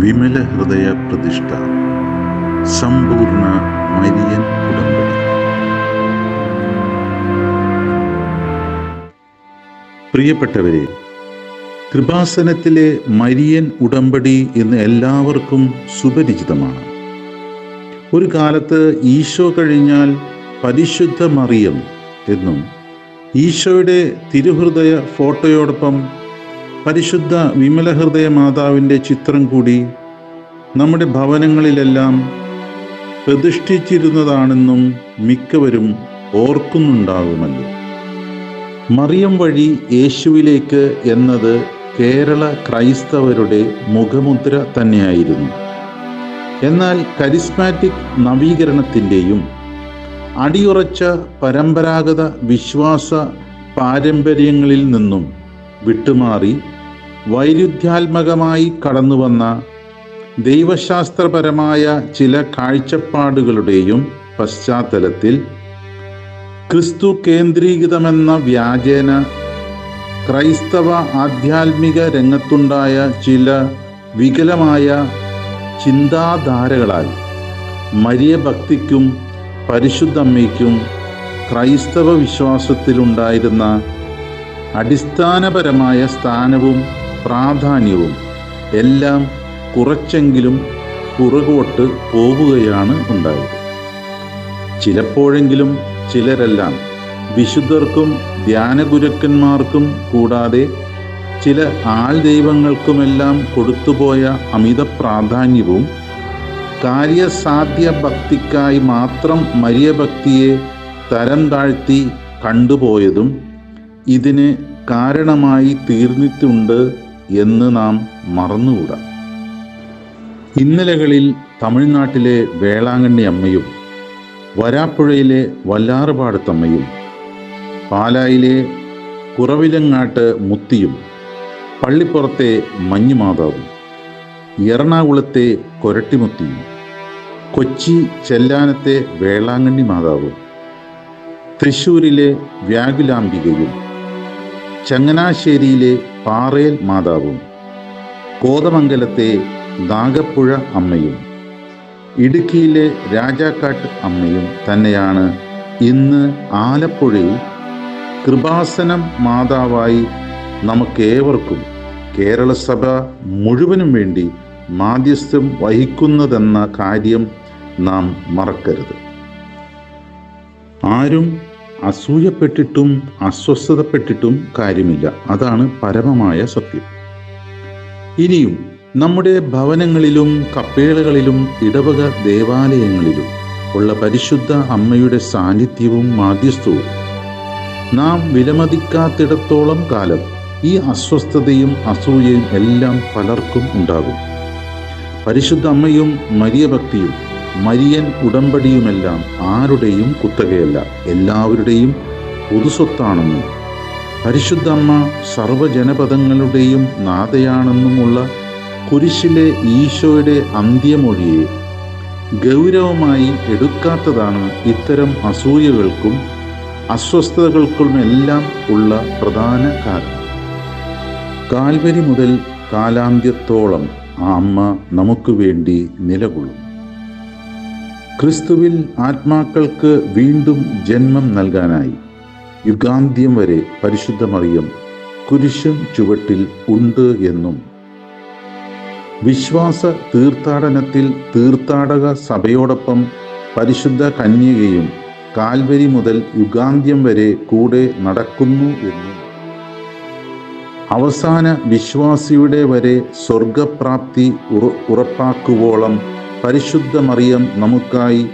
വിമല ഹൃദയ പ്രതിഷ്ഠ സമ്പൂർണ മരിയൻ പ്രിയപ്പെട്ടവരെ കൃപാസനത്തിലെ മരിയൻ ഉടമ്പടി എന്ന് എല്ലാവർക്കും സുപരിചിതമാണ്. ഒരു കാലത്ത് ഈശോ കഴിഞ്ഞാൽ പരിശുദ്ധ മറിയം എന്നും ഈശോയുടെ തിരുഹൃദയ ഫോട്ടോയോടൊപ്പം പരിശുദ്ധ വിമലഹൃദയ മാതാവിന്റെ ചിത്രം കൂടി നമ്മുടെ ഭവനങ്ങളിലെല്ലാം പ്രതിഷ്ഠിച്ചിരുന്നതാണെന്നും മിക്കവരും ഓർക്കുന്നുണ്ടാകുമല്ലോ. മറിയം വഴി യേശുവിലേക്ക് എന്നത് കേരള ക്രൈസ്തവരുടെ മുഖമുദ്ര തന്നെയായിരുന്നു. എന്നാൽ കരിസ്മാറ്റിക് നവീകരണത്തിന്റെയും അടിയുറച്ച പരമ്പരാഗത വിശ്വാസ പാരമ്പര്യങ്ങളിൽ നിന്നും വിട്ടുമാറി വൈരുദ്ധ്യാത്മകമായി കടന്നുവന്ന ദൈവശാസ്ത്രപരമായ ചില കാഴ്ചപ്പാടുകളുടെയും പശ്ചാത്തലത്തിൽ ക്രിസ്തു കേന്ദ്രീകൃതമെന്ന വ്യാജേന ക്രൈസ്തവ ആധ്യാത്മിക രംഗത്തുണ്ടായ ചില വികലമായ ചിന്താധാരകളാൽ മരിയ ഭക്തിക്കും പരിശുദ്ധമ്മയ്ക്കും ക്രൈസ്തവ വിശ്വാസത്തിലുണ്ടായിരുന്ന അടിസ്ഥാനപരമായ സ്ഥാനവും പ്രാധാന്യവും എല്ലാം കുറച്ചെങ്കിലും പുറകോട്ട് പോവുകയാണ് ഉണ്ടായത്. ചിലപ്പോഴെങ്കിലും ചിലരെല്ലാം വിശുദ്ധർക്കും ധ്യാനഗുരുക്കന്മാർക്കും കൂടാതെ ചില ആൾ ദൈവങ്ങൾക്കുമെല്ലാം കൊടുത്തുപോയ അമിത പ്രാധാന്യവും കാര്യസാധ്യ ഭക്തിക്കായി മാത്രം മര്യഭക്തിയെ തരം താഴ്ത്തി കണ്ടുപോയതും ഇതിന് കാരണമായി തീർന്നിട്ടുണ്ട് എന്ന് നാം മറന്നുകൂടാ. ഇന്നലകളിൽ തമിഴ്നാട്ടിലെ വേളാങ്കണ്ണി അമ്മയും വരാപ്പുഴയിലെ വല്ലാറുപാടത്തമ്മയും പാലായിലെ കുറവിലങ്ങാട്ട് മുത്തിയും പള്ളിപ്പുറത്തെ മഞ്ഞുമാതാവും എറണാകുളത്തെ കൊരട്ടിമുത്തിയും കൊച്ചി ചെല്ലാനത്തെ വേളാങ്കണ്ണി മാതാവും തൃശൂരിലെ വ്യാകുലാംബികയും ചങ്ങനാശ്ശേരിയിലെ പാറേൽ മാതാവും കോതമംഗലത്തെ നാഗപ്പുഴ അമ്മയും ഇടുക്കിയിലെ രാജാക്കാട്ട് അമ്മയും തന്നെയാണ് ഇന്ന് ആലപ്പുഴയിൽ കൃപാസനം മാതാവായി നമുക്കേവർക്കും കേരള സഭ മുഴുവനും വേണ്ടി മാധ്യസ്ഥം വഹിക്കുന്നതെന്ന കാര്യം നാം മറക്കരുത്. ആരും അസൂയപ്പെട്ടിട്ടും അസ്വസ്ഥതപ്പെട്ടിട്ടും കാര്യമില്ല. അതാണ് പരമമായ സത്യം. ഇനിയും നമ്മുടെ ഭവനങ്ങളിലും കപ്പേളകളിലും ഇടവക ദേവാലയങ്ങളിലും ഉള്ള പരിശുദ്ധ അമ്മയുടെ സാന്നിധ്യവും മാധ്യസ്ഥവും. നാം വിലമതിക്കാത്തിടത്തോളം കാലം ഈ അസ്വസ്ഥതയും അസൂയയും എല്ലാം പലർക്കും ഉണ്ടാകും. പരിശുദ്ധ അമ്മയും മരിയ ഭക്തിയും മരിയൻ ഉടമ്പടിയുമെല്ലാം ആരുടെയും കുത്തകയല്ല എല്ലാവരുടെയും പൊതുസ്വത്താണെന്നും. പരിശുദ്ധ അമ്മ സർവജനപദങ്ങളുടെയും നാഥയാണെന്നുമുള്ള കുരിശിലെ ഈശോയുടെ അന്ത്യമൊഴിയെ ഗൗരവമായി എടുക്കാത്തതാണ് ഇത്തരം അസൂയകൾക്കും അസ്വസ്ഥതകൾക്കുമെല്ലാം ഉള്ള പ്രധാന കാരണം. കാൽവരി മുതൽ കാലാന്ത്യത്തോളം ആ അമ്മ നമുക്ക് വേണ്ടി നിലകൊള്ളും ക്രിസ്തുവിൽ ആത്മാക്കൾക്ക് വീണ്ടും ജന്മം നൽകാനായി യുഗാന്ത്യം വരെ പരിശുദ്ധ മറിയം കുരിശും ചുവട്ടിൽ ഉണ്ട് എന്നും വിശ്വാസ തീർത്ഥാടനത്തിൽ തീർത്ഥാടക സഭയോടൊപ്പം പരിശുദ്ധ കന്യകയും കാൽവരി മുതൽ യുഗാന്ത്യം വരെ കൂടെ നടക്കുന്നു എന്നും. അവസാന വിശ്വാസിയുടെ വരെ സ്വർഗപ്രാപ്തി ഉറപ്പാക്കുവോളം പരിശുദ്ധ മറിയം നമുക്കായി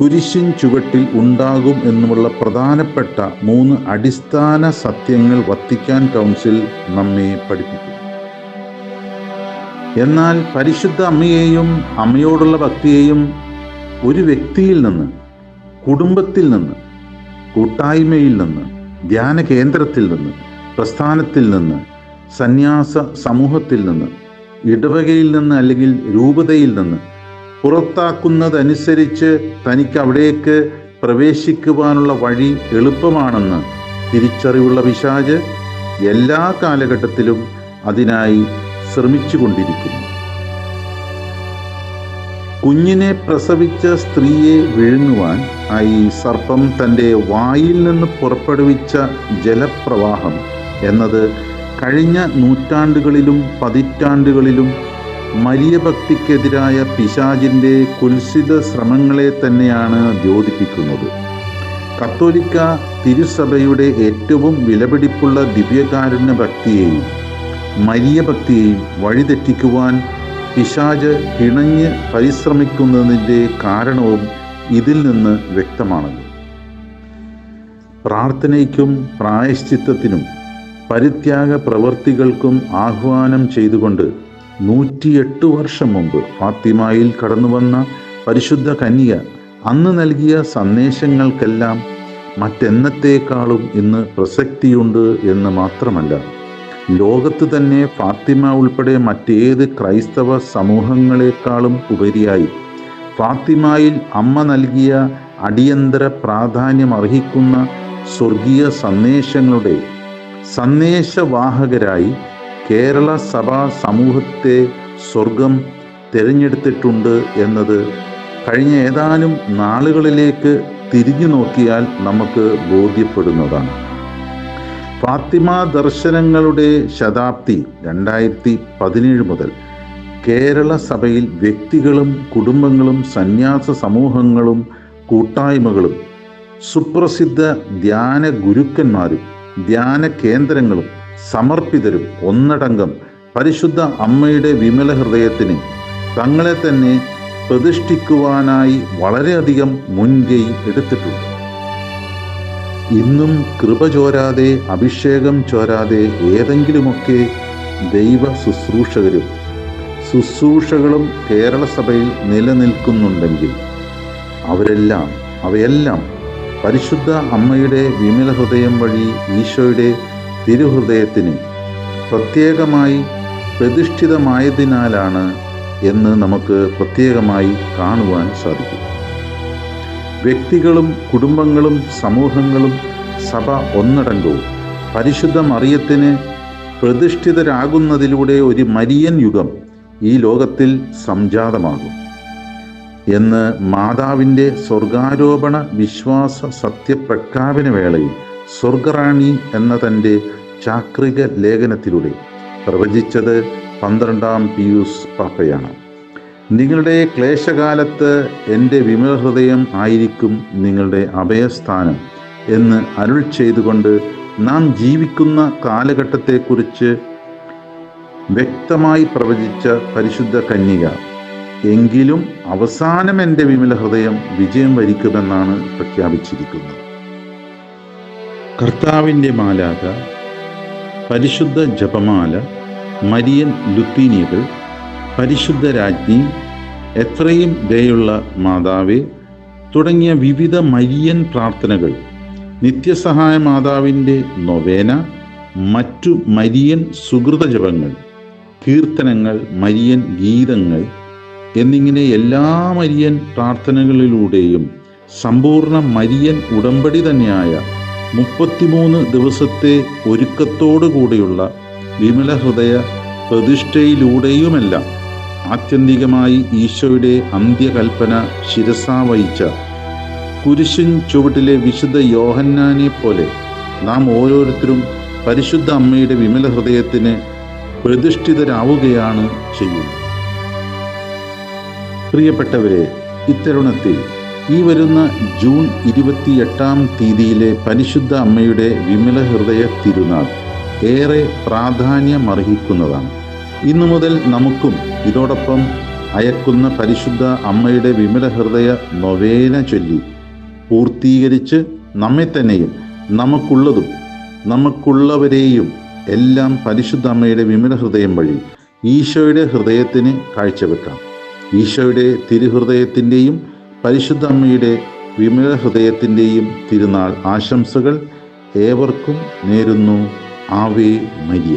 കുരിശിൻ ചുവട്ടിൽ ഉണ്ടാകും എന്നുമുള്ള പ്രധാനപ്പെട്ട മൂന്ന് അടിസ്ഥാന സത്യങ്ങൾ വത്തിക്കാൻ കൗൺസിൽ നമ്മെ പഠിപ്പിക്കുന്നു എന്നാൽ പരിശുദ്ധ അമ്മയെയും അമ്മയോടുള്ള ഭക്തിയെയും ഒരു വ്യക്തിയിൽ നിന്ന് കുടുംബത്തിൽ നിന്ന് കൂട്ടായ്മയിൽ നിന്ന് ധ്യാന കേന്ദ്രത്തിൽ നിന്ന് പ്രസ്ഥാനത്തിൽ നിന്ന് സന്യാസ സമൂഹത്തിൽ നിന്ന് ഇടവകയിൽ നിന്ന് അല്ലെങ്കിൽ രൂപതയിൽ നിന്ന് പുറത്താക്കുന്നതനുസരിച്ച് തനിക്ക് അവിടേക്ക് പ്രവേശിക്കുവാനുള്ള വഴി എളുപ്പമാണെന്ന് തിരിച്ചറിവുള്ള പിശാജ് എല്ലാ കാലഘട്ടത്തിലും അതിനായി ശ്രമിച്ചുകൊണ്ടിരിക്കുന്നു. കുഞ്ഞിനെ പ്രസവിച്ച സ്ത്രീയെ വിഴുങ്ങുവാൻ ആയി സർപ്പം തന്റെ വായിൽ നിന്ന് പുറപ്പെടുവിച്ച ജലപ്രവാഹം എന്നത് കഴിഞ്ഞ നൂറ്റാണ്ടുകളിലും പതിറ്റാണ്ടുകളിലും മരിയഭക്തിക്കെതിരായ പിശാചിന്റെ കുൽസിത ശ്രമങ്ങളെ തന്നെയാണ് ദ്യോതിപ്പിക്കുന്നത്. കത്തോലിക്ക തിരുസഭയുടെ ഏറ്റവും വിലപിടിപ്പുള്ള ദിവ്യകാരുണ്യ ഭക്തിയെയും മരിയ ഭക്തിയെയും വഴിതെറ്റിക്കുവാൻ പിശാജ് ഇണഞ്ഞ് പരിശ്രമിക്കുന്നതിന്റെ കാരണവും ഇതിൽ നിന്ന് വ്യക്തമാണല്ലോ. പ്രാർത്ഥനയ്ക്കും പ്രായശ്ചിത്തത്തിനും പരിത്യാഗ പ്രവൃത്തികൾക്കും ആഹ്വാനം ചെയ്തുകൊണ്ട് നൂറ്റിയെട്ട് വർഷം മുമ്പ് ഫാത്തിമായിൽ കടന്നുവന്ന പരിശുദ്ധ കന്യ അന്ന് നൽകിയ സന്ദേശങ്ങൾക്കെല്ലാം മറ്റെന്നത്തേക്കാളും ഇന്ന് പ്രസക്തിയുണ്ട് എന്ന് മാത്രമല്ല. ലോകത്ത് തന്നെ ഫാത്തിമ ഉൾപ്പെടെ മറ്റേത് ക്രൈസ്തവ സമൂഹങ്ങളെക്കാളും ഉപരിയായി. ഫാത്തിമയിൽ അമ്മ നൽകിയ അടിയന്തര പ്രാധാന്യം അർഹിക്കുന്ന സ്വർഗീയ സന്ദേശങ്ങളുടെ സന്ദേശവാഹകരായി കേരള സഭാ സമൂഹത്തെ സ്വർഗം തിരഞ്ഞെടുത്തിട്ടുണ്ട് എന്നത് കഴിഞ്ഞ ഏതാനും നാളുകളിലേക്ക് തിരിഞ്ഞു നോക്കിയാൽ നമുക്ക് ബോധ്യപ്പെടുന്നതാണ്. ഫാത്തിമ ദർശനങ്ങളുടെ ശതാബ്ദി രണ്ടായിരത്തി പതിനേഴ് മുതൽ കേരള സഭയിൽ വ്യക്തികളും കുടുംബങ്ങളും സന്യാസ സമൂഹങ്ങളും കൂട്ടായ്മകളും സുപ്രസിദ്ധ ധ്യാന ഗുരുക്കന്മാരും ധ്യാന കേന്ദ്രങ്ങളും സമർപ്പിതരും ഒന്നടങ്കം പരിശുദ്ധ അമ്മയുടെ വിമല ഹൃദയത്തിന് തങ്ങളെ തന്നെ പ്രതിഷ്ഠിക്കുവാനായി വളരെയധികം മുൻകൈ എടുത്തിട്ടുണ്ട്. ഇന്നും കൃപ ചോരാതെ അഭിഷേകം ചോരാതെ ഏതെങ്കിലുമൊക്കെ ദൈവ ശുശ്രൂഷകരും ശുശ്രൂഷകളും കേരള സഭയിൽ നിലനിൽക്കുന്നുണ്ടെങ്കിൽ അവരെല്ലാം അവയെല്ലാം പരിശുദ്ധ അമ്മയുടെ വിമല ഹൃദയം വഴി ഈശോയുടെ തിരുഹൃദയത്തിന് പ്രത്യേകമായി പ്രതിഷ്ഠിതമായതിനാലാണ് എന്ന് നമുക്ക് പ്രത്യേകമായി കാണുവാൻ സാധിക്കും. വ്യക്തികളും കുടുംബങ്ങളും സമൂഹങ്ങളും സഭ ഒന്നടങ്കവും പരിശുദ്ധ മറിയത്തിന് പ്രതിഷ്ഠിതരാകുന്നതിലൂടെ ഒരു മരിയൻ യുഗം ഈ ലോകത്തിൽ സംജാതമാകും എന്ന് മാതാവിന്റെ സ്വർഗാരോപണ വിശ്വാസ സത്യപ്രഖ്യാപന വേളയിൽ സ്വർഗറാണി എന്ന തന്റെ ചാക്രിക ലേഖനത്തിലൂടെ പ്രവചിച്ചത് പന്ത്രണ്ടാം പിയൂസ് പാപ്പയാണ്. നിങ്ങളുടെ ക്ലേശകാലത്ത് എന്റെ വിമലഹൃദയം ആയിരിക്കും നിങ്ങളുടെ അഭയസ്ഥാനം എന്ന് അരുൾ ചെയ്തുകൊണ്ട് നാം ജീവിക്കുന്ന കാലഘട്ടത്തെക്കുറിച്ച് വ്യക്തമായി പ്രവചിച്ച പരിശുദ്ധ കന്യക എങ്കിലും അവസാനം എന്റെ വിമല ഹൃദയം വിജയം വരിക്കുമെന്നാണ് പ്രഖ്യാപിച്ചിരിക്കുന്നത്. കർത്താവിന്റെ മാലാക പരിശുദ്ധ ജപമാല മരിയൻ ലുത്തീനിയകൾ പരിശുദ്ധ രാജ്ഞി എത്രയും ദയുള്ള മാതാവേ തുടങ്ങിയ വിവിധ മരിയൻ പ്രാർത്ഥനകൾ നിത്യസഹായ മാതാവിന്റെ നൊവേന മറ്റു മരിയൻ സുഹൃത ജപങ്ങൾ കീർത്തനങ്ങൾ മരിയൻ ഗീതങ്ങൾ എന്നിങ്ങനെ എല്ലാ മരിയൻ പ്രാർത്ഥനകളിലൂടെയും സമ്പൂർണ മരിയൻ ഉടമ്പടി തന്നെയായ മുപ്പത്തിമൂന്ന് ദിവസത്തെ ഒരുക്കത്തോടു കൂടിയുള്ള വിമല ഹൃദയ പ്രതിഷ്ഠയിലൂടെയുമെല്ലാം ആത്യന്തികമായി ഈശോയുടെ അന്ത്യകൽപ്പന ശിരസാ വഹിച്ച കുരിശിൻ ചുവട്ടിലെ വിശുദ്ധ യോഹന്നാനെ പോലെ നാം ഓരോരുത്തരും പരിശുദ്ധ അമ്മയുടെ വിമല ഹൃദയത്തിന് പ്രതിഷ്ഠിതരാവുകയാണ് ചെയ്യുന്നത്. പ്രിയപ്പെട്ടവരെ ഇത്തരുണത്തിൽ ഈ വരുന്ന ജൂൺ ഇരുപത്തിയെട്ടാം തീയതിയിലെ പരിശുദ്ധ അമ്മയുടെ വിമല ഹൃദയ തിരുനാൾ ഏറെ പ്രാധാന്യമർഹിക്കുന്നതാണ്. ഇന്നു മുതൽ നമുക്കും ഇതോടൊപ്പം അയക്കുന്ന പരിശുദ്ധ അമ്മയുടെ വിമല ഹൃദയ നൊവേന ചൊല്ലി പൂർത്തീകരിച്ച് നമ്മെ തന്നെയും നമുക്കുള്ളതും നമുക്കുള്ളവരെയും എല്ലാം പരിശുദ്ധ അമ്മയുടെ വിമല ഹൃദയം വഴി ഈശോയുടെ ഹൃദയത്തിന് കാഴ്ചവെക്കാം. ഈശോയുടെ തിരുഹൃദയത്തിന്റെയും പരിശുദ്ധ അമ്മയുടെ വിമല ഹൃദയത്തിന്റെയും തിരുനാൾ ആശംസകൾ ഏവർക്കും നേരുന്നു. Ave Maria.